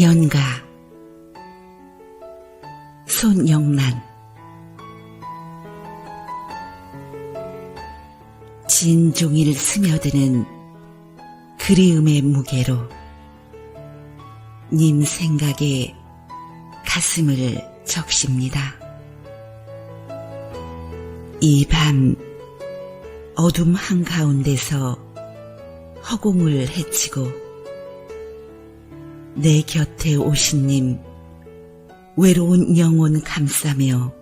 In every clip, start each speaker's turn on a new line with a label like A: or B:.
A: 연가 손영란 진종일 스며드는 그리움의 무게로 님 생각에 가슴을 적십니다. 이 밤 어둠 한가운데서 허공을 헤치고 내 곁에 오신 님 외로운 영혼 감싸며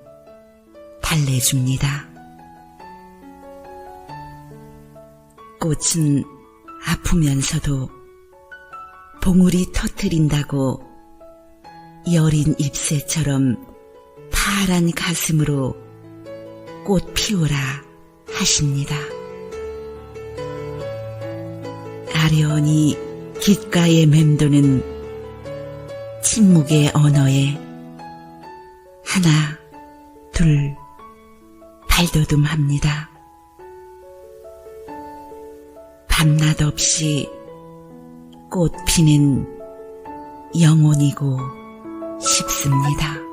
A: 달래줍니다. 꽃은 아프면서도 봉우리 터트린다고 여린 잎새처럼 파란 가슴으로 꽃 피우라 하십니다. 아련히 귓가에 맴도는 침묵의 언어에 하나, 둘, 발돋움합니다. 밤낮 없이 꽃 피는 영혼이고 싶습니다.